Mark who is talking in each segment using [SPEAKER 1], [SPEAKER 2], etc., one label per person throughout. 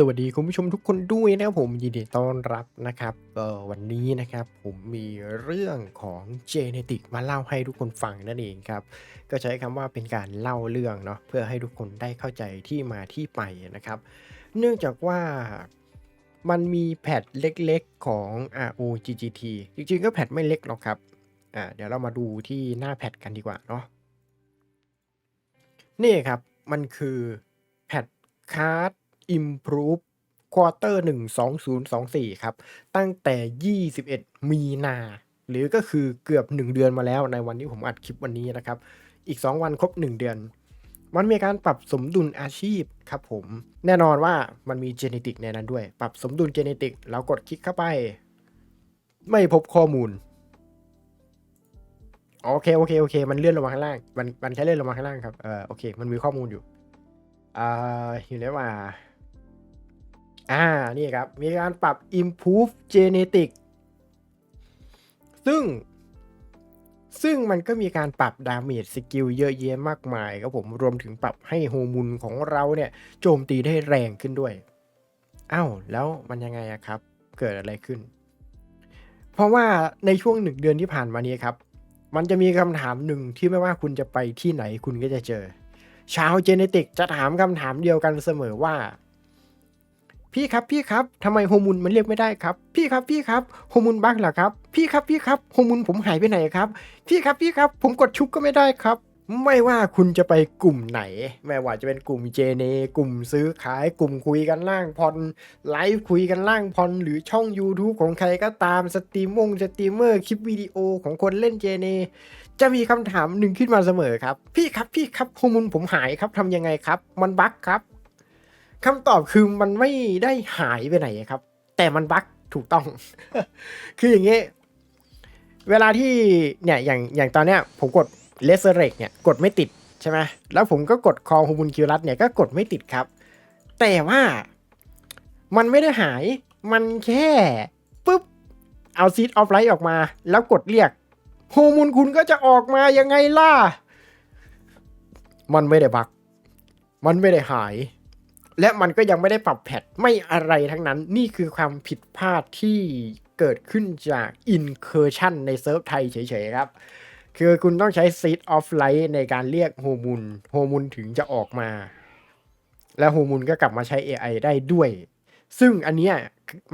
[SPEAKER 1] สวัสดีคุณผู้ชมทุกคนด้วยนะครับผมยินดีต้อนรับนะครับก็วันนี้นะครับผมมีเรื่องของเจเนติกมาเล่าให้ทุกคนฟังนั่นเองครับ ก็ใช้คำว่าเป็นการเล่าเรื่องเนาะเพื่อให้ทุกคนได้เข้าใจที่มาที่ไปนะครับ เนื่องจากว่ามันมีแพทเล็กๆของ ROGGT จริงๆก็แพทไม่เล็กหรอกครับอ่าเดี๋ยวเรามาดูที่หน้าแพทกันดีกว่าเนาะนี่ครับมันคือแพทคาร์ด Improve Quarter 1 2024 ครับ ตั้งแต่ 21 มีนา หรือก็คือเกือบ 1 เดือนมาแล้วในวันที่ผมอัดคลิปวันนี้นะครับ อีก 2 วันครบ 1 เดือน มันมีการปรับสมดุลอาชีพครับผม แน่นอนว่ามันมีเจเนติกในนั้นด้วย ปรับสมดุลเจเนติกเรากดคลิกเข้าไป ไม่พบข้อมูลโอเคโอเคโอเค มันเลื่อนลงมาข้างล่าง มันมันแค่เลื่อนลงมาข้างล่างครับ เออโอเค มันมีข้อมูลอยู่ อ่าอยู่ไหนว่า อ่า นี่ครับ มีการปรับ improve genetic ซึ่ง ซึ่งมันก็มีการปรับดาเมจสกิลเยอะแยะมากมายครับผม รวมถึงปรับให้โฮอร์โมูลของเราเนี่ย โจมตีได้แรงขึ้นด้วย อ้าว แล้วมันยังไงอะครับ เกิดอะไรขึ้น เพราะว่าในช่วงหนึ่งเดือนที่ผ่านมานี้ครับ มันจะมีคำถามหนึ่งที่ไม่ว่าคุณจะไปที่ไหนคุณก็จะเจอ ชาวเจเนติกจะถามคำถามเดียวกันเสมอว่า พี่ครับพี่ครับทำไมโฮอร์โมูลมันเรียกไม่ได้ครับ พี่ครับพี่ครับโฮอร์โมูลบั๊กเหรอครับ พี่ครับพี่ครับโฮอร์โมูลผมหายไปไหนครับ พี่ครับพี่ครับผมกดชุบก็ไม่ได้ครับ ไม่ว่าคุณจะไปกลุ่มไหน ไม่ว่าจะเป็นกลุ่มเจเนกลุ่มซื้อขายกลุ่มคุยกันล่างพรไลฟ์คุยกันล่างพรหรือช่อง YouTube ของใครก็ตามสตรีมมงสตรีมเมอร์คลิปวิดีโอของคนเล่นเจเนจะมีคำถามหนึ่งขึ้นมาเสมอครับ พี่ครับพี่ครับโฮอร์โมูลผมหายครับทำยังไงครับ มันบั๊กครับ คำตอบคือมันไม่ได้หายไปไหนครับ แต่มันบั๊กถูกต้อง คืออย่างนี้เวลาที่เนี่ยอย่างอย่างตอนเนี้ยผมกดเลเซอร์เรกเนี่ยกดไม่ติดใช่ไหมแล้วผมก็กดคองฮูมุนคิวรัสเนี่ยก็กดไม่ติดครับ แต่ว่ามันไม่ได้หายมันแค่ปุ๊บเอาซีดออฟไลท์ออกมา แล้วกดเรียกโฮมูลคุณก็จะออกมายังไงล่ะ มันไม่ได้บัก มันไม่ได้หาย และมันก็ยังไม่ได้ปรับแพทไม่อะไรทั้งนั้น นี่คือความผิดพลาดที่เกิดขึ้นจาก incursion ในเซิร์ฟไทยเฉยๆครับ คือคุณต้องใช้ seed of light ในการเรียกโฮมูลโฮมูลถึงจะออกมา แล้วโฮมูลก็กลับมาใช้ AI ได้ด้วย ซึ่งอันเนี้ย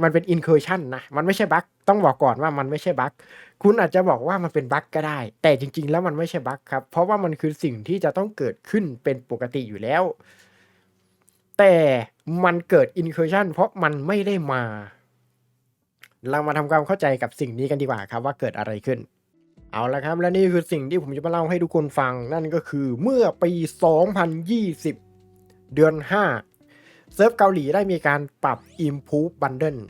[SPEAKER 1] มันเป็น incursion นะ มันไม่ใช่บั๊กต้องบอกก่อนว่ามันไม่ใช่บั๊กคุณอาจจะบอกว่ามันเป็นบั๊กก็ได้ แต่จริง ๆ แล้วมันไม่ใช่บั๊กครับ เพราะว่ามันคือสิ่งที่จะต้องเกิดขึ้นเป็นปกติอยู่แล้ว แต่มันเกิด incursion เพราะมันไม่ได้มา เรามาทำความเข้าใจกับสิ่งนี้กันดีกว่าครับว่าเกิดอะไรขึ้น เอาละครับ และนี่คือสิ่งที่ผมจะมาเล่าให้ทุกคนฟัง นั่นก็คือเมื่อปี 2020 เดือน 5 เซิร์ฟเกาหลีได้มีการปรับ Improve Bundle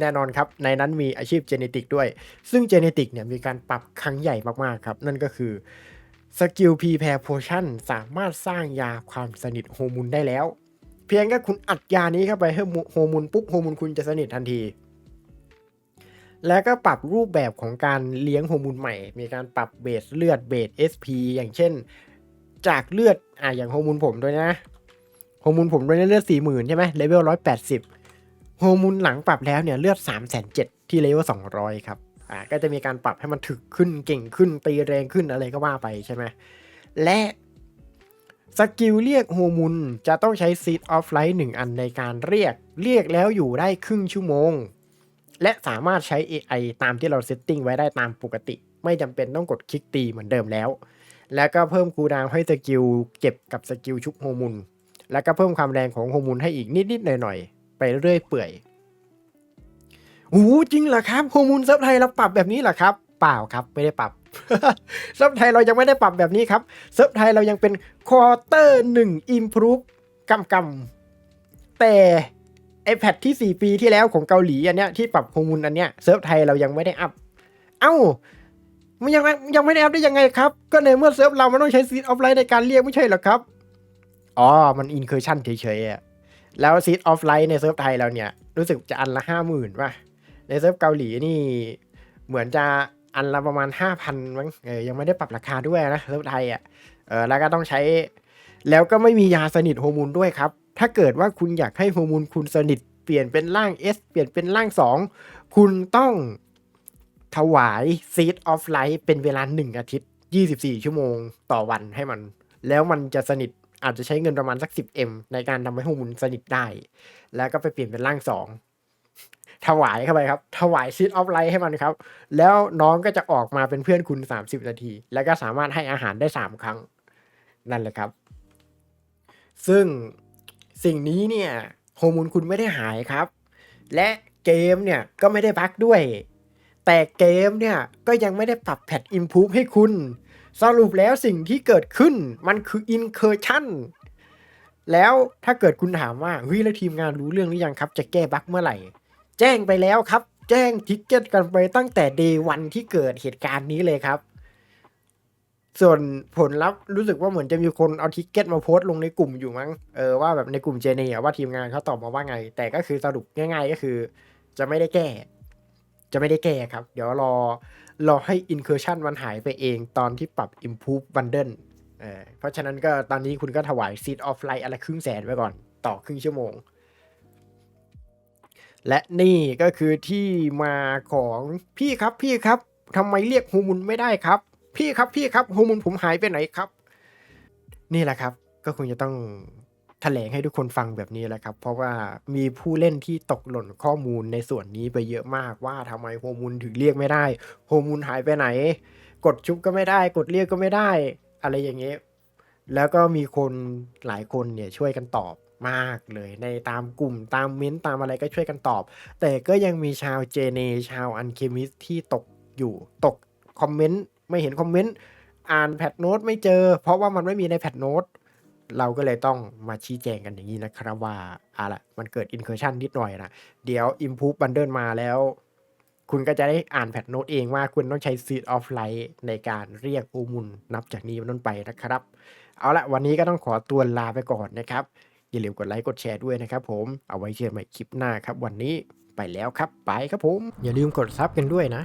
[SPEAKER 1] แน่นอนครับ ในนั้นมีอาชีพเจเนติกด้วย ซึ่งเจเนติกเนี่ยมีการปรับครั้งใหญ่มากๆครับ นั่นก็คือ สกิล p ีแพรโพชั่นสามารถสร้างยาความสนิทโฮมูนได้แล้ว เพียงแค่คุณอัดยานี้เข้าไปให้โฮมูนปุ๊บโฮมูนคุณจะสนิททันที แล้วก็ปรับรูปแบบของการเลี้ยงโฮมูนใหม่ มีการปรับเบสเลือดเบส SP อย่างเช่น จากเลือดอะอย่างโฮมูนผมด้วยนะโฮมูนผมด้วยเลือดสี่หมื่นใช่ไหมเลเวลร้อยแปดสิบโฮมูนหลังปรับแล้วเนี่ยเลือดสามแสนเจ็ดที่เลเวลสองร้อยครับ อ่าก็จะมีการปรับให้มันถึกขึ้นเก่งขึ้นตีแรงขึ้นอะไรก็ว่าไปใช่ไหมและสกิลเรียกโฮอร์โมูนจะต้องใช้ซีดออฟไลท์หนึ่งอันในการเรียกเรียกแล้วอยู่ได้ครึ่งชั่วโมง และสามารถใช้ AI ตามที่เราเซตติ้งไว้ได้ตามปกติ ไม่จำเป็นต้องกดคลิกตีเหมือนเดิมแล้ว แล้วก็เพิ่มคูดาวให้สกิลเก็บกับสกิลชุบโฮอร์โมูนแล้วก็เพิ่มความแรงของโฮอร์โมูนให้อีกนิดๆหน่อยๆไปเรื่อยเปื่อย โอ้จริงเหรอครับโฮอร์โมูนเซิร์ฟไทยเราปรับแบบนี้เหรอครับ เปล่าครับไม่ได้ปรับเซิร์ฟไทยเรายังไม่ได้ปรับแบบนี้ครับเซิร์ฟไทยเรายังเป็นควอเตอร์หนึ่งอิมพรูฟกำกำแต่ไอแพดที่ 4 ปีที่แล้วของเกาหลีอันเนี้ยที่ปรับโฮอร์โมูนอันเนี้ยเซิร์ฟไทยเรายังไม่ได้อัพ เอ้ามันยังยังไม่ได้อัพได้ยังไงครับ ก็ในเมื่อเซิร์ฟเรามันต้องใช้ซีดออฟไลน์ในการเรียกไม่ใช่หรอครับ อ๋อ มันอินเคอร์ชั่นเฉยๆอะแล้วซีดออฟไลน์ในเซิร์ฟไทยเราเนี่ย รู้สึกจะอันละห้าหมื่นป่ะ ในเซิร์ฟเกาหลีนี่เหมือนจะอันละประมาณห้าพันมั้งเออยังไม่ได้ปรับราคาด้วยนะเซิร์ฟไทยอะเออแล้วก็ต้องใช้ แล้วก็ไม่มียาสนิทโฮอร์โมนด้วยครับ ถ้าเกิดว่าคุณอยากให้ฮอร์โมนคุณสนิทเปลี่ยนเป็นร่าง S เปลี่ยนเป็นร่าง 2 คุณต้องถวาย Seed of Light เป็นเวลา 1 อาทิตย์ 24 ชั่วโมงต่อวันให้มัน แล้วมันจะสนิทอาจจะใช้เงินประมาณสัก 10M ในการทำให้ฮอร์โมนสนิทได้ แล้วก็ไปเปลี่ยนเป็นร่าง 2 ถวายเข้าไปครับ ถวาย Seed of Light ให้มันครับ แล้วน้องก็จะออกมาเป็นเพื่อนคุณ 30 นาที แล้วก็สามารถให้อาหารได้ 3 ครั้ง นั่นแหละครับ ซึ่งสิ่งนี้เนี่ยฮอร์โมนคุณไม่ได้หายครับ และเกมเนี่ยก็ไม่ได้บั๊กด้วย แต่เกมเนี่ยก็ยังไม่ได้ปรับแพทอิมพูฟให้คุณ สรุปแล้วสิ่งที่เกิดขึ้นมันคืออินเคอร์ชันแล้วถ้าเกิดคุณถามว่าเฮ้ยแล้วทีมงานรู้เรื่องหรือยังครับ จะแก้บั๊กเมื่อไหร่ แจ้งไปแล้วครับ แจ้งทิกเก็ตกันไปตั้งแต่เดวันที่เกิดเหตุการณ์นี้เลยครับ ส่วนผลลัพธ์รู้สึกว่าเหมือนจะมีคนเอาทิกเก็ตมาโพสต์ลงในกลุ่มอยู่มั้งเออว่าแบบในกลุ่มเจเนีว่าทีมงานเขาตอบมาว่าไง แต่ก็คือสรุปง่าย ๆ ก็คือ จะไม่ได้แก้ จะไม่ได้แก้ครับ เดี๋ยวรอรอให้ incursion มันหายไปเองตอนที่ปรับ improve bundle เออเพราะฉะนั้นก็ตอนนี้คุณก็ถวาย seed of light อะไรครึ่งแสนไว้ก่อน ต่อครึ่งชั่วโมง และนี่ก็คือที่มาของพี่ครับพี่ครับทำไมเรียกฮูมุนไม่ได้ครับ พี่ครับพี่ครับฮูมุนผมหายไปไหนครับ นี่แหละครับ ก็คงจะต้องแถลงให้ทุกคนฟังแบบนี้แหละครับ เพราะว่ามีผู้เล่นที่ตกหล่นข้อมูลในส่วนนี้ไปเยอะมากว่าทำไมโฮมูลถึงเรียกไม่ได้โฮมูลหายไปไหน กดชุบก็ไม่ได้ กดเรียกก็ไม่ได้ อะไรอย่างเงี้ยแล้วก็มีคนหลายคนเนี่ยช่วยกันตอบ มากเลยในตามกลุ่มตามเม้นต์ตามอะไรก็ช่วยกันตอบ แต่ก็ยังมีชาวเจเนชาวอันเคมิสที่ตกอยู่ตกคอมเมนต์ไม่เห็นคอมเมนต์อ่านแพทโน้ตไม่เจอ เพราะว่ามันไม่มีในแพทโน้ตเราก็เลยต้องมาชี้แจงกันอย่างนี้นะครับว่าอะล่ะมันเกิด incursion นิดหน่อยนะเดี๋ยว improve bundle มาแล้ว คุณก็จะได้อ่านแพทโน้ตเองว่าคุณต้องใช้ seed of light ในการเรียกอูมุนนับจากนี้เป็นต้นไปนะครับ เอาละวันนี้ก็ต้องขอตัวลาไปก่อนนะครับ อย่าลืมกดไลค์กดแชร์ด้วยนะครับผมเอาไว้เจอกันใหม่คลิปหน้าครับ วันนี้ไปแล้วครับไปครับผมอย่าลืมกดซับกันด้วยนะ